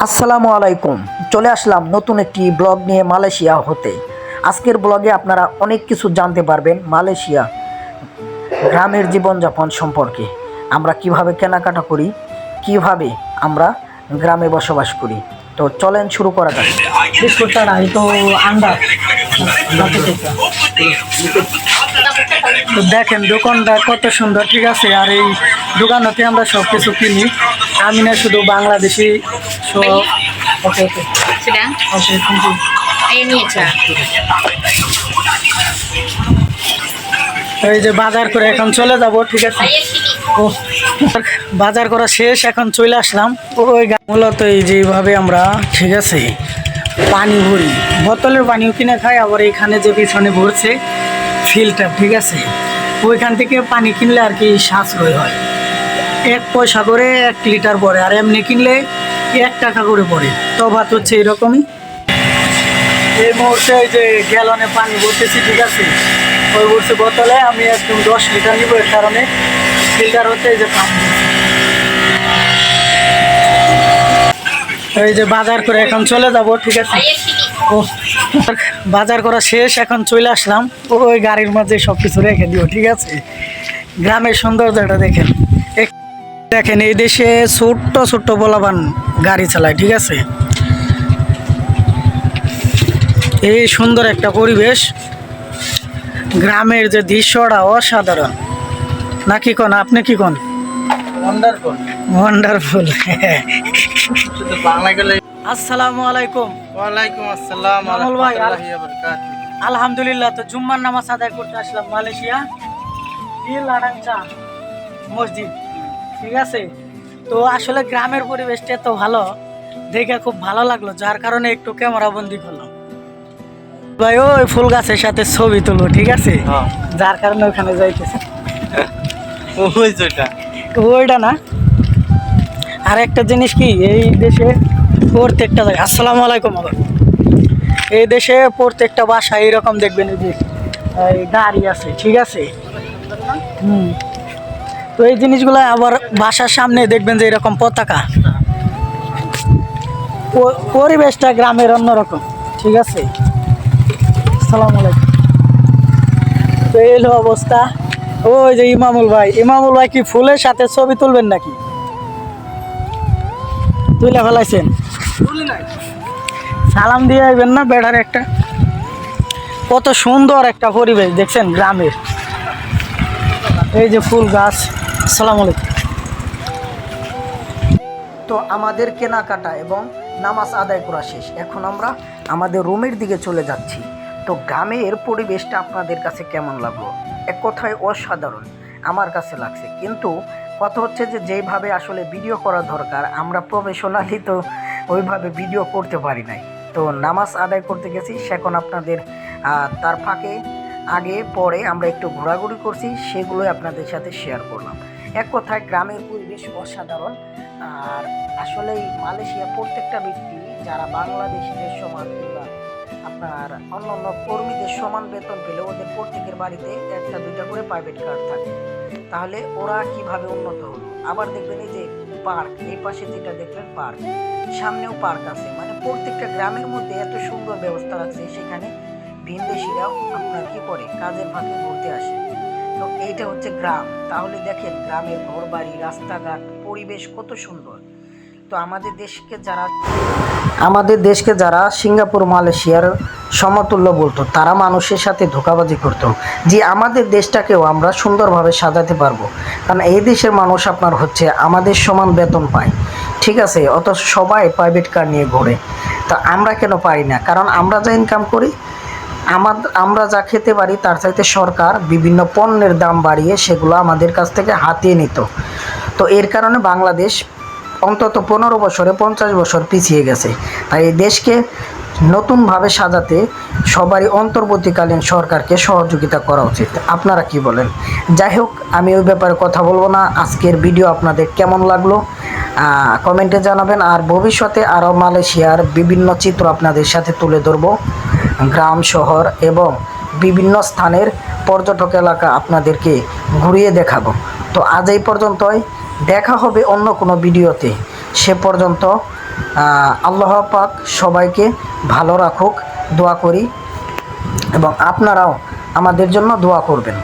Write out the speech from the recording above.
আসসালামু আলাইকুম চলে আসলাম নতুন একটি ব্লগ নিয়ে মালয়েশিয়া হতে আজকের ব্লগে আপনারা অনেক কিছু জানতে পারবেন মালয়েশিয়া গ্রামের জীবনযাপন সম্পর্কে আমরা কীভাবে কেনাকাটা করি কীভাবে আমরা গ্রামে বসবাস করি তো চলেন শুরু করা যাক বিস্কুটটা না তো আন্ডা তো দেখেন দোকানটা কত সুন্দর ঠিক আছে? আর এই দোকানতে আমরা সব কিছু কিনি। আমি না শুধু বাংলাদেশি সব okay okay. Okay thank you Ayo ni aja. এই যে বাজার করে এখন চলে যাব ঠিক আছে? ও বাজার করা শেষ এখন চলে আসলাম। ওই মূলত এই যেভাবে আমরা ঠিক আছে পানি ভরি। বোতলের পানিও কিনে খাই আবার এখানে যে পিছনে ভরছে ফিল্টার ঠিক আছে? ওইখান থেকে পানি কিনলে আর কি সাশ্রয় হয়। এক পয়সা করে এক লিটার পড়ে, আর এমনি কিনলে এক টাকা করে পড়ে। তফাৎ হচ্ছে এরকমই। এই মুহূর্তে এই যে গ্যালনে পানি ভরতেছি ঠিক আছে? ওই ভরছে বোতলে আমি একদম দশ লিটার নিব, এর কারণে ফিল্টার হচ্ছে এই যে পানি। এই যে বাজার করে এখন চলে যাব, ঠিক আছে? বাজার করা শেষ এখন চলে আসলাম। ওই গাড়ির মধ্যে সব কিছু রেখে দিও ঠিক আছে? গ্রামের সৌন্দর্যটা দেখেন। দেখেন এই দেশে ছোট্ট ছোট্ট বলাবান গাড়ি চালায় ঠিক আছে? এই সুন্দর একটা পরিবেশ। গ্রামের যে দৃশ্যটা অসাধারণ। না কি কন? আপনি কি কোন? ওয়ান্ডারফুল ওয়ান্ডারফুল বাংলা গেলে আসসালামু আলাইকুম। ওয়ালাইকুম আসসালাম মামুল ভাই, আলহামদুলিল্লাহ তো জুম্মার নামাজ আদায় করতে আসলাম মালয়েশিয়া। ইল আডাংচা মসজিদ। ঠিক আছে? তো আসলে গ্রামের পরিবেশটা এত ভালো দেখে খুব ভালো লাগল যার কারণে একটু ক্যামেরা বন্দি করলাম। ভাই ওই ফুল গাছের সাথে ছবি তুলবো ঠিক আছে? হ্যাঁ। যার কারণে ওখানে যাইতেছে। ওই যেটা ওইটা। না? আর একটা জিনিস কি এই দেশে প্রত্যেকটা জায়গায়। আসসালামু আলাইকুম এই দেশে প্রত্যেকটা বাসা এইরকম দেখবেন এই যে গাড়ি আছে, ঠিক আছে? হুম। তো এই জিনিসগুলো আবার বাসার সামনে দেখবেন যে এরকম পতাকা। পরিবেশটা গ্রামের অন্যরকম, ঠিক আছে? আসসালামু আলাইকুম। তো এই হলো অবস্থা। ওই যে ইমামুল ভাই ইমামুল ভাই কি ফুলের সাথে ছবি তুলবেন নাকি? তুলে ফেলাইছেন। সালাম দিয়ে আইবেন না বেড়ার একটা? কত সুন্দর একটা পরিবেশ দেখছেন গ্রামের। এই যে ফুল গাছ, আসসালামু আলাইকুম। তো আমাদের কেনাকাটা এবং নামাজ আদায় করা শেষ। এখন আমরা আমাদের রুমের দিকে চলে যাচ্ছি। তো গ্রামের পরিবেশটা আপনাদের কাছে কেমন লাগল? এক কথায় অসাধারণ। আমার কাছে লাগছে। কিন্তু কথা হচ্ছে যে যেইভাবে আসলে ভিডিও করা দরকার, আমরা প্রফেশনালি তো ওইভাবে ভিডিও করতে পারি নাই। তো নামাজ আদায় করতে গেছি, সেখন আপনাদের তার ফাঁকে, আগে, পরে আমরা একটু ঘোরাঘুরি করছি, সেগুলোই আপনাদের সাথে শেয়ার করলাম। এক কথায়, গ্রামের পরিবেশ অসাধারণ। আর আসলে মালয়েশিয়া প্রত্যেকটা ব্যক্তি, যারা বাংলাদেশিদের সমান আপনার অন্য অন্য কর্মীদের সমান বেতন পেলে ওদের প্রত্যেকের বাড়িতে একটা, দুইটা করে প্রাইভেট কার থাকে। তাহলে ওরা কীভাবে উন্নত হলো? আবার দেখবেন এই যে পার্ক, এই পাশে যেটা দেখলেন পার্ক, সামনেও পার্ক আছে। মানে প্রত্যেকটা গ্রামের মধ্যে এত সুন্দর ব্যবস্থা আছে, সেখানে ভিনদেশিরাও আপনার কি করে? কাজের ফাঁকে ঘুরতে আসে। তো এইটা হচ্ছে গ্রাম। তাহলে দেখেন গ্রামের ঘর বাড়ি রাস্তাঘাট, পরিবেশ কত সুন্দর। তো আমাদের দেশকে যারা আমাদের দেশকে যারা সিঙ্গাপুর, মালয়েশিয়ার সমতুল্য বলতো, তারা মানুষের সাথে ধোকাবাজি করতো যে আমাদের দেশটাকেও আমরা সুন্দরভাবে সাজাতে পারব। কারণ এই দেশের মানুষ আপনার হচ্ছে আমাদের সমান বেতন পায়। ঠিক আছে? অত সবাই প্রাইভেট কার নিয়ে ঘোরে। তা আমরা কেন পারি না? কারণ আমরা যা ইনকাম করি আমাদের আমরা যা খেতে পারি, তার চাইতে সরকার বিভিন্ন পণ্যের দাম বাড়িয়ে সেগুলো আমাদের কাছ থেকে হাতিয়ে নিত। তো এর কারণে বাংলাদেশ অন্তত পনেরো বছরে পঞ্চাশ বছর পিছিয়ে গেছে। তাই এই দেশকে নতুনভাবে সাজাতে সবারই অন্তর্বর্তীকালীন সরকারকে সহযোগিতা করা উচিত। আপনারা কি বলেন? যাই হোক, আমি ওই ব্যাপারে কথা বলব না। আজকের ভিডিও আপনাদের কেমন লাগল? কমেন্টে জানাবেন। আর ভবিষ্যতে আরও মালয়েশিয়ার বিভিন্ন চিত্র আপনাদের সাথে তুলে ধরবো। গ্রাম, শহর এবং বিভিন্ন স্থানের পর্যটক এলাকা আপনাদেরকে ঘুরিয়ে দেখাবো। তো আজ এই পর্যন্তই। দেখা হবে অন্য কোনো ভিডিওতে। সে পর্যন্ত আল্লাহ পাক সবাইকে ভালো রাখুক, দোয়া করি এবং আপনারাও আমাদের জন্য দোয়া করবেন।